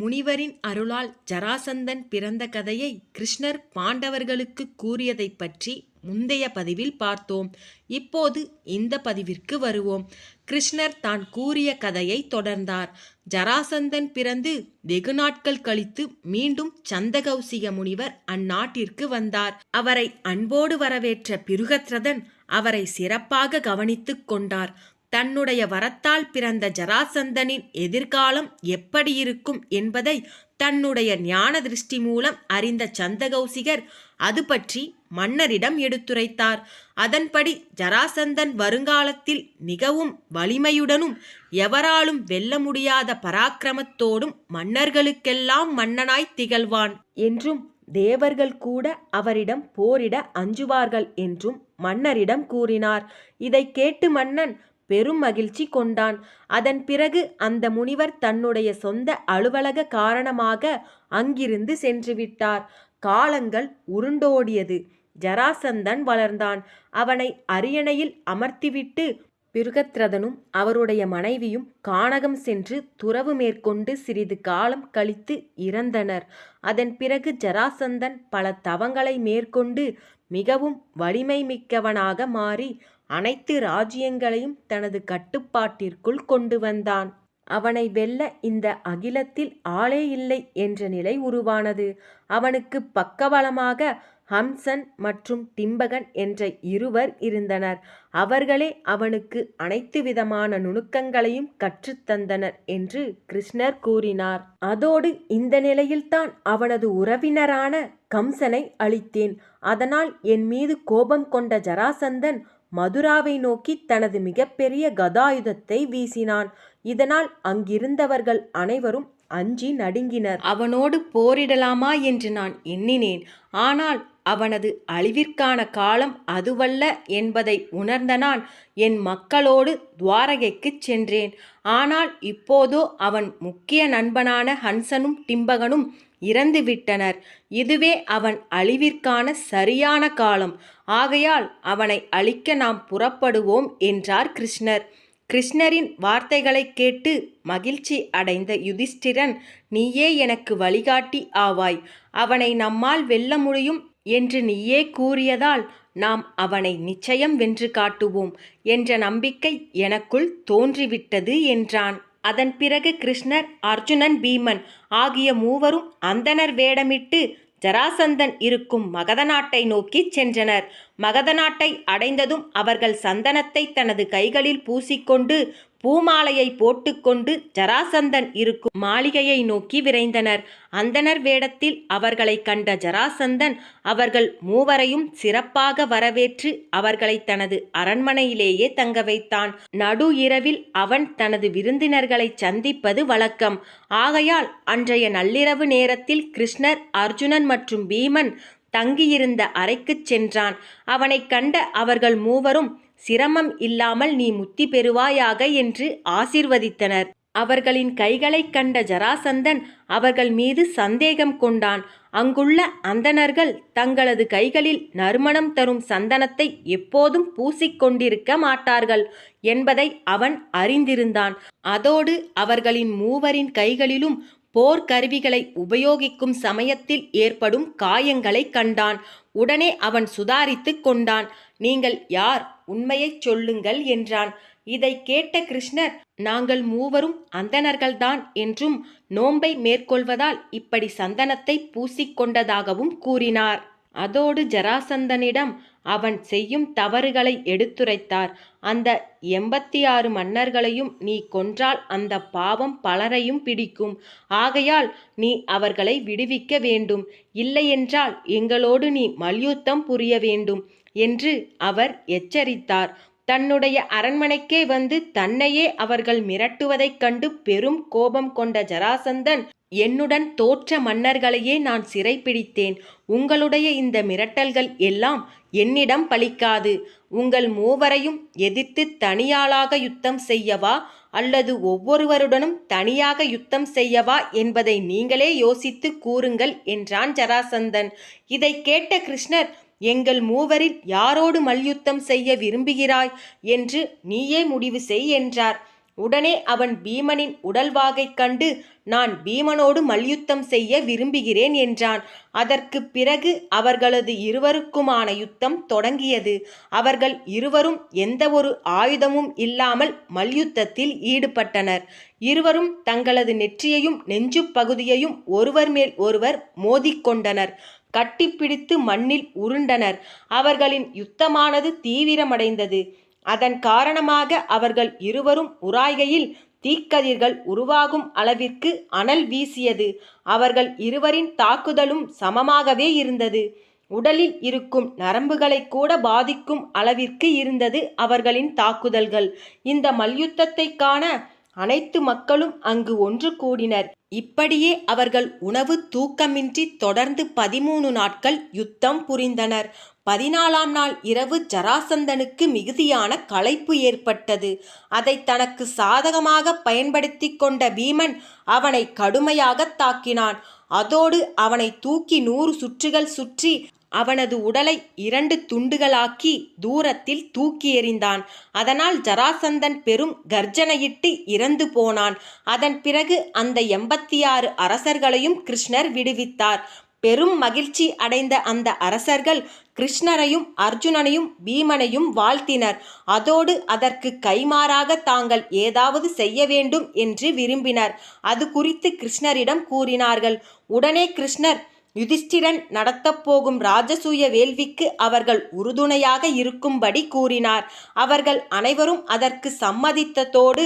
முனிவரின் அருளால் ஜராசந்தன் பிறந்த கதையை கிருஷ்ணர் பாண்டவர்களுக்கு கூறியதைப் பற்றி முந்தைய பதிவில் பார்த்தோம். இப்போது இந்த பதிவிற்கு வருவோம். கிருஷ்ணர் தான் கூறிய கதையை தொடர்ந்தார். ஜராசந்தன் பிறந்து வெகு நாட்கள் கழித்து மீண்டும் சந்தகௌசிக முனிவர் அந்நாட்டிற்கு வந்தார். அவரை அன்போடு வரவேற்ற பிருகத்ரதன் அவரை சிறப்பாக கவனித்துக் கொண்டார். தன்னுடைய வரத்தால் பிறந்த ஜராசந்தனின் எதிர்காலம் எப்படி இருக்கும் என்பதை தன்னுடைய ஞான திருஷ்டி மூலம் அறிந்த சந்தகௌசிகர் அது பற்றி மன்னரிடம் எடுத்துரைத்தார். அதன்படி ஜராசந்தன் வருங்காலத்தில் மிகவும் வலிமையுடனும் எவராலும் வெல்ல முடியாத பராக்கிரமத்தோடும் மன்னர்களுக்கெல்லாம் மன்னனாய் திகழ்வான் என்றும் தேவர்கள் கூட அவரிடம் போரிட அஞ்சுவார்கள் என்றும் மன்னரிடம் கூறினார். இதை கேட்டு மன்னன் பெரும் மகிழ்ச்சி கொண்டான். அதன் பிறகு அந்த முனிவர் தன்னுடைய சொந்த அலுவலக காரணமாக அங்கிருந்து சென்றுவிட்டார் காலங்கள் உருண்டோடியது. ஜராசந்தன் வளர்ந்தான். அவனை அரியணையில் அமர்த்திவிட்டு பிருகத்ரதனும் அவருடைய மனைவியும் கானகம் சென்று துறவு மேற்கொண்டு சிறிது காலம் கழித்து இறந்தனர். அதன் பிறகு ஜராசந்தன் பல தவங்களை மேற்கொண்டு மிகவும் வலிமை மிக்கவனாக மாறி அனைத்து ராஜ்யங்களையும் தனது கட்டுப்பாட்டிற்குள் கொண்டு வந்தான். அவனை வெல்ல இந்த அகிலத்தில் ஆளே இல்லை என்ற நிலை உருவானது. அவனுக்கு பக்கபலமாக ஹம்சன் மற்றும் டிம்பகன் என்ற இருவர் இருந்தனர். அவர்களே அவனுக்கு அனைத்து விதமான நுணுக்கங்களையும் கற்றுத்தந்தனர் என்று கிருஷ்ணர் கூறினார். அதோடு இந்த நிலையில்தான் அவனது உறவினரான கம்சனை அழித்தேன். அதனால் என் மீது கோபம் கொண்ட ஜராசந்தன் மதுராவை நோக்கி தனது மிகப்பெரிய கதாயுதத்தை வீசினான். இதனால் அங்கிருந்தவர்கள் அனைவரும் அஞ்சி நடுங்கினர். அவனோடு போரிடலாமா என்று நான் எண்ணினேன். ஆனால் அவனது அழிவிற்கான காலம் அதுவல்ல என்பதை உணர்ந்த நான் என் மக்களோடு துவாரகைக்குச் சென்றேன். ஆனால் இப்போதோ அவன் முக்கிய நண்பனான ஹன்சனும் டிம்பகனும் இறந்துவிட்டனர். இதுவே அவன் அழிவிற்கான சரியான காலம். ஆகையால் அவனை அழிக்க நாம் புறப்படுவோம் என்றார் கிருஷ்ணர். கிருஷ்ணரின் வார்த்தைகளைக் கேட்டு மகிழ்ச்சி அடைந்த யுதிஷ்டிரன் நீயே எனக்கு வழிகாட்டி ஆவாய். அவனை நம்மால் வெல்ல முடியும் என்று நீயே கூறியதால் நாம் அவனை நிச்சயம் வென்று காட்டுவோம் என்ற நம்பிக்கை எனக்குள் தோன்றிவிட்டது என்றான். அதன் பிறகு கிருஷ்ணர் அர்ஜுனன் பீமன் ஆகிய மூவரும் அந்தனர் வேடமிட்டு ஜராசந்தன் இருக்கும் மகத நாட்டை நோக்கிச் சென்றனர். மகத நாட்டை அடைந்ததும் அவர்கள் சந்தனத்தை தனது கைகளில் பூசிக்கொண்டு பூமாலையை போட்டுக்கொண்டு ஜராசந்தன் இருக்கும் மாளிகையை நோக்கி விரைந்தனர். அந்தனர் வேடத்தில் அவர்களை கண்ட ஜராசந்தன் அவர்கள் மூவரையும் சிறப்பாக வரவேற்று அவர்களை தனது அரண்மனையிலேயே தங்க வைத்தான். நடு இரவில் அவன் தனது விருந்தினர்களை சந்திப்பது வழக்கம். ஆகையால் அன்றைய நள்ளிரவு நேரத்தில் கிருஷ்ணர் அர்ஜுனன் மற்றும் பீமன் தங்கியிருந்த அறைக்குச் சென்றான். அவனைக் கண்ட அவர்கள் மூவரும் சிரமம் இல்லாமல் நீ முத்தி பெறுவாயாக என்று ஆசிர்வதித்தனர். அவர்களின் கைகளைக் கண்ட ஜராசந்தன் அவர்கள் மீது சந்தேகம் கொண்டான். அங்குள்ள அந்தணர்கள் தங்களது கைகளில் நறுமணம் தரும் சந்தனத்தை எப்போதும் பூசிக்கொண்டிருக்க மாட்டார்கள் என்பதை அவன் அறிந்திருந்தான். அதோடு அவர்களின் மூவரின் கைகளிலும் போர்க்கருவிகளை உபயோகிக்கும் சமயத்தில் ஏற்படும் காயங்களை கண்டான். உடனே அவன் சுதாரித்து கொண்டான். நீங்கள் யார்? உண்மையைச் சொல்லுங்கள் என்றான். இதை கேட்ட கிருஷ்ணர் நாங்கள் மூவரும் அந்தணர்கள்தான் என்றும் நோன்பை மேற்கொள்வதால் இப்படி சந்தனத்தை பூசிக்கொண்டதாகவும் கூறினார். அதோடு ஜராசந்தனிடம் அவன் செய்யும் தவறுகளை எடுத்துரைத்தார். அந்த எண்பத்தி ஆறு மன்னர்களையும் நீ கொன்றால் அந்த பாவம் பலரையும் பிடிக்கும். ஆகையால் நீ அவர்களை விடுவிக்க வேண்டும். இல்லையென்றால் எங்களோடு நீ மல்யுத்தம் புரிய வேண்டும் என்று அவர் எச்சரித்தார். தன்னுடைய அரண்மனைக்கே வந்து தன்னையே அவர்கள் மிரட்டுவதைக் கண்டு பெரும் கோபம் கொண்ட ஜராசந்தன் என்னுடன் தோற்ற மன்னர்களையே நான் சிறைப்பிடித்தேன். உங்களுடைய இந்த மிரட்டல்கள் எல்லாம் என்னிடம் பலிக்காது. உங்கள் மூவரையும் எதிர்த்து தனியாளாக யுத்தம் செய்யவா? அல்லது ஒவ்வொருவருடனும் தனியாக யுத்தம் செய்யவா? என்பதை நீங்களே யோசித்து கூறுங்கள் என்றான் ஜராசந்தன். இதை கேட்ட கிருஷ்ணர் எங்கள் மூவரில் யாரோடு மல்யுத்தம் செய்ய விரும்புகிறாய் என்று நீயே முடிவு செய் என்றார். உடனே அவன் பீமனின் உடல்வாகைக் கண்டு நான் பீமனோடு மல்யுத்தம் செய்ய விரும்புகிறேன் என்றான். அதற்கு பிறகு அவர்களது இருவருக்குமான யுத்தம் தொடங்கியது. அவர்கள் இருவரும் எந்த ஒரு ஆயுதமும் இல்லாமல் மல்யுத்தத்தில் ஈடுபட்டனர். இருவரும் தங்களது நெற்றியையும் நெஞ்சுப் பகுதியையும் ஒருவர் மேல் ஒருவர் மோதிக்கொண்டனர் கட்டிப்பிடித்து மண்ணில் உருண்டனர். அவர்களின் யுத்தமானது தீவிரமடைந்தது. அதன் காரணமாக அவர்கள் இருவரும் உராய்கையில் தீக்கதிர்கள் உருவாகும் அளவிற்கு அனல் வீசியது. அவர்கள் இருவரின் தாக்குதலும் சமமாகவே இருந்தது. உடலில் இருக்கும் நரம்புகளை கூட பாதிக்கும் அளவிற்கு இருந்தது அவர்களின் தாக்குதல்கள். இந்த மல்யுத்தத்தை காண அனைத்து மக்களும் அங்கு ஒன்று கூடினர். இப்படியே அவர்கள் உணவு தூக்கமின்றி தொடர்ந்து பதிமூணு நாட்கள் யுத்தம் புரிந்தனர். பதினாலாம் நாள் இரவு ஜராசந்தனுக்கு மிகுதியான களைப்பு ஏற்பட்டது. அதை தனக்கு சாதகமாக பயன்படுத்தி கொண்ட பீமன் அவனை கடுமையாக தாக்கினான். அதோடு அவனை தூக்கி நூறு சுற்றுகள் சுற்றி அவனது உடலை இரண்டு துண்டுகளாக்கி தூரத்தில் தூக்கி எறிந்தான். அதனால் ஜராசந்தன் பெரும் கர்ஜனையிட்டு இறந்து போனான். அதன் பிறகு அந்த எண்பத்தி ஆறு அரசர்களையும் கிருஷ்ணர் விடுவித்தார். பெரும் மகிழ்ச்சி அடைந்த அந்த அரசர்கள் கிருஷ்ணரையும் அர்ஜுனனையும் பீமனையும் வாழ்த்தினர். அதோடு அதற்கு கைமாறாக தாங்கள் ஏதாவது செய்ய வேண்டும் என்று விரும்பினர். அது குறித்து கிருஷ்ணரிடம் கூறினார்கள். உடனே கிருஷ்ணர் யுதிஷ்டிரன் நடத்தப் போகும் ராஜசூய வேள்விக்கு அவர்கள் உறுதுணையாக இருக்கும்படி கூறினார். அவர்கள் அனைவரும் அதற்கு சம்மதித்ததோடு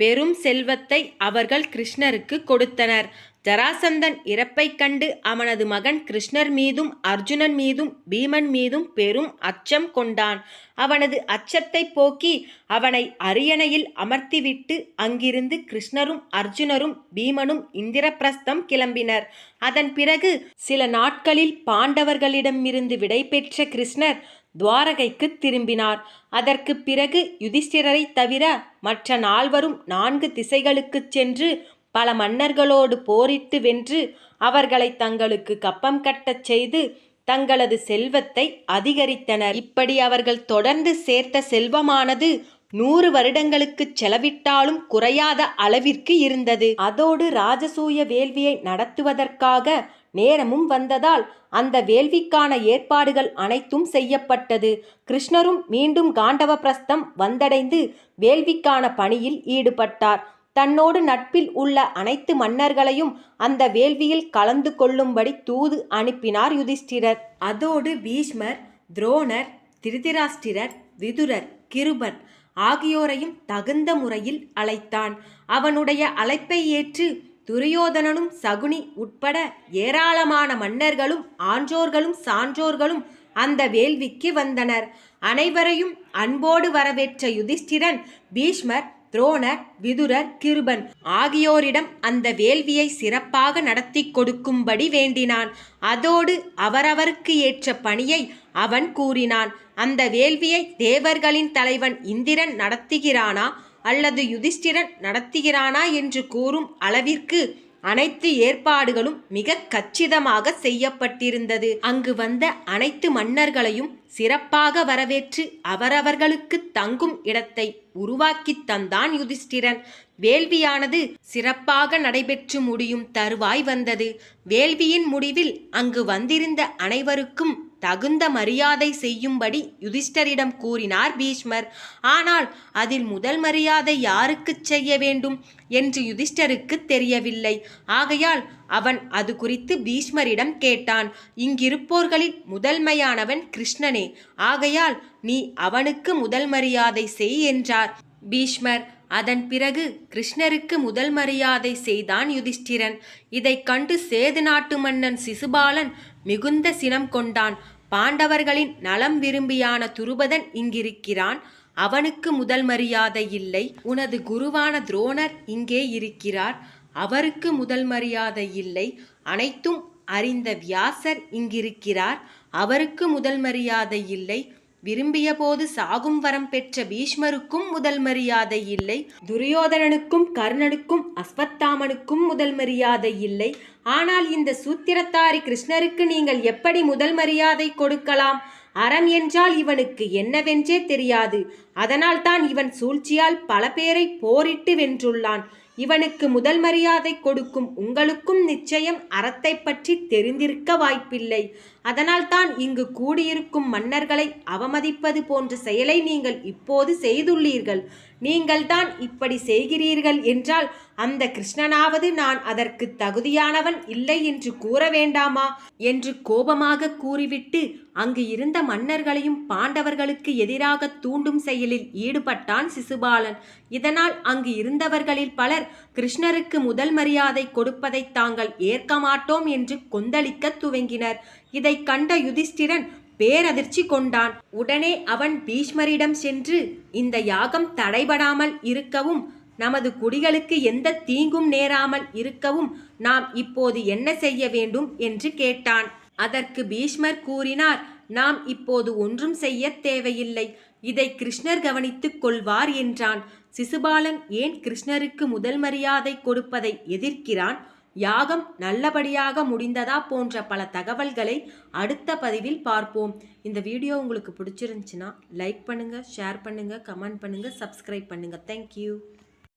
பெரும் செல்வத்தை அவர்கள் கிருஷ்ணருக்கு கொடுத்தனர். ஜராசந்தன் இறப்பைக் கண்டு அவனது மகன் கிருஷ்ணர் மீதும் அர்ஜுனன் மீதும் பீமன் மீதும் பெரும் அச்சம் கொண்டான். அவனது அச்சத்தை போக்கி அவனை அரியணையில் அமர்த்திவிட்டு அங்கிருந்து கிருஷ்ணரும் அர்ஜுனரும் பீமனும் இந்திரபிரஸ்தம் கிளம்பினர். அதன் பிறகு சில நாட்களில் பாண்டவர்களிடமிருந்து விடைபெற்ற கிருஷ்ணர் துவாரகைக்கு திரும்பினார். அதற்கு பிறகு யுதிஷ்டிரரை தவிர மற்ற நால்வரும் நான்கு திசைகளுக்குச் சென்று பல மன்னர்களோடு போரிட்டு வென்று அவர்களை தங்களுக்கு கப்பம் கட்டச் செய்து தங்களது செல்வத்தை அதிகரித்தனர். இப்படி அவர்கள் தொடர்ந்து சேர்த்த செல்வமானது நூறு வருடங்களுக்கு செலவிட்டாலும் குறையாத அளவிற்கு இருந்தது. அதோடு ராஜசூய வேள்வியை நடத்துவதற்காக நேரமும் வந்ததால் அந்த வேள்விக்கான ஏற்பாடுகள் அனைத்தும் செய்யப்பட்டது. கிருஷ்ணரும் மீண்டும் காண்டவ பிரஸ்தம் வந்தடைந்து வேள்விக்கான பணியில் ஈடுபட்டார். தன்னோடு நட்பில் உள்ள அனைத்து மன்னர்களையும் அந்த வேள்வியில் கலந்து கொள்ளும்படி தூது அனுப்பினார் யுதிஷ்டிரர். அதோடு பீஷ்மர் துரோணர் திருதிராஷ்டிரர் விதுரர் கிருபர் ஆகியோரையும் தகுந்த முறையில் அழைத்தான். அவனுடைய அழைப்பை ஏற்று துரியோதனனும் சகுனி உட்பட ஏராளமான மன்னர்களும் ஆன்றோர்களும் சான்றோர்களும் அந்த வேள்விக்கு வந்தனர். அனைவரையும் அன்போடு வரவேற்ற யுதிஷ்டிரன் பீஷ்மர் துரோணர் விதுரர் கிருபன் ஆகியோரிடம் அந்த வேள்வியை சிறப்பாக நடத்தி கொடுக்கும்படி வேண்டினான். அதோடு அவரவருக்கு ஏற்ற பணியை அவன் கூறினான். அந்த வேள்வியை தேவர்களின் தலைவன் இந்திரன் நடத்துகிறானா அல்லது யுதிஷ்டிரன் நடத்துகிறானா என்று கூறும் அளவிற்கு அனைத்து ஏற்பாடுகளும் மிக கச்சிதமாக செய்யப்பட்டிருந்தது. அங்கு வந்த அனைத்து மன்னர்களையும் சிறப்பாக வரவேற்று அவரவர்களுக்கு தங்கும் இடத்தை உருவாக்கித் தந்தான் யுதிஷ்டிரன். வேள்வியானது சிறப்பாக நடைபெற்று முடியும் தருவாய் வந்தது. வேள்வியின் முடிவில் அங்கு வந்திருந்த அனைவருக்கும் தகுந்த மரியாதை செய்யும்படி யுதிஷ்டரிடம் கூறினார் பீஷ்மர். ஆனால் அதில் முதல் மரியாதை யாருக்குச் செய்ய வேண்டும்? என்று யுதிஷ்டருக்கு தெரியவில்லை. ஆகையால் அவன் அது குறித்து பீஷ்மரிடம் கேட்டான். இங்கிருப்போர்களில் முதன்மையானவன் கிருஷ்ணனே. ஆகையால் நீ அவனுக்கு முதல் மரியாதை செய் என்றார் பீஷ்மர். அதன் பிறகு கிருஷ்ணருக்கு முதல் மரியாதை செய்தான் யுதிஷ்டிரன். இதைக் கண்டு சேது நாட்டு மன்னன் சிசுபாலன் மிகுந்த சினம் கொண்டான். பாண்டவர்களின் நலம் விரும்பியான துருபதன் இங்கிருக்கிறான். அவனுக்கு முதல் மரியாதை இல்லை. உனது குருவான துரோணர் இங்கே இருக்கிறார். அவருக்கு முதல் மரியாதை இல்லை. அனைத்தும் அறிந்த வியாசர் இங்கிருக்கிறார். அவருக்கு முதல் மரியாதை இல்லை. விரும்பிய போது சாகும் வரம் பெற்ற பீஷ்மருக்கும் முதல் மரியாதை இல்லை. துரியோதனனுக்கும் கர்ணனுக்கும் அஸ்வத்தாமனுக்கும் முதல் மரியாதை இல்லை. ஆனால் இந்த சூத்திரத்தாரி கிருஷ்ணருக்கு நீங்கள் எப்படி முதல் மரியாதை கொடுக்கலாம்? அறம் என்றால் இவனுக்கு என்னவென்றே தெரியாது. அதனால்தான் இவன் சூழ்ச்சியால் பல பேரை போரிட்டு வென்றுள்ளான். இவனுக்கு முதல் மரியாதை கொடுக்கும் உங்களுக்கும் நிச்சயம் அறத்தை பற்றி தெரிந்திருக்க வாய்ப்பில்லை. அதனால்தான் இங்கு கூடியிருக்கும் மன்னர்களை அவமதிப்பது போன்ற செயலை நீங்கள் இப்போது செய்துள்ளீர்கள். நீங்கள்தான் இப்படி செய்கிறீர்கள் என்றால் அந்த கிருஷ்ணனாவது நான் அதற்கு தகுதியானவன் இல்லை என்று கூற வேண்டாமா? என்று கோபமாக கூறிவிட்டு அங்கு இருந்த மன்னர்களையும் பாண்டவர்களுக்கு எதிராக தூண்டும் செயலில் ஈடுபட்டான் சிசுபாலன். இதனால் அங்கு இருந்தவர்களில் பலர் கிருஷ்ணருக்கு முதல் மரியாதை கொடுப்பதை தாங்கள் ஏற்க மாட்டோம் என்று கொந்தளிக்க துவங்கினர். இதை கண்ட யுதிஷ்டிரன் பேரதிர்ச்சி கொண்டான். உடனே அவன் பீஷ்மரிடம் சென்று இந்த யாகம் தடைபடாமல் இருக்கவும் நமது குடிகளுக்கு எந்த தீங்கும் நேராமல் இருக்கவும் நாம் இப்போது என்ன செய்ய வேண்டும் என்று கேட்டான். அதற்கு பீஷ்மர் கூறினார் நாம் இப்போது ஒன்றும் செய்ய தேவையில்லை. இதை கிருஷ்ணர் கவனித்துக் கொள்வார் என்றான். சிசுபாலன் ஏன் கிருஷ்ணருக்கு முதல் மரியாதை கொடுப்பதை எதிர்க்கிறான்? யாகம் நல்லபடியாக முடிந்ததா போன்ற பல தகவல்களை அடுத்த பதிவில் பார்ப்போம். இந்த வீடியோ உங்களுக்கு பிடிச்சிருந்துச்சுன்னா லைக் பண்ணுங்கள் ஷேர் பண்ணுங்கள் கமெண்ட் பண்ணுங்கள் சப்ஸ்கிரைப் பண்ணுங்கள் தேங்க்யூ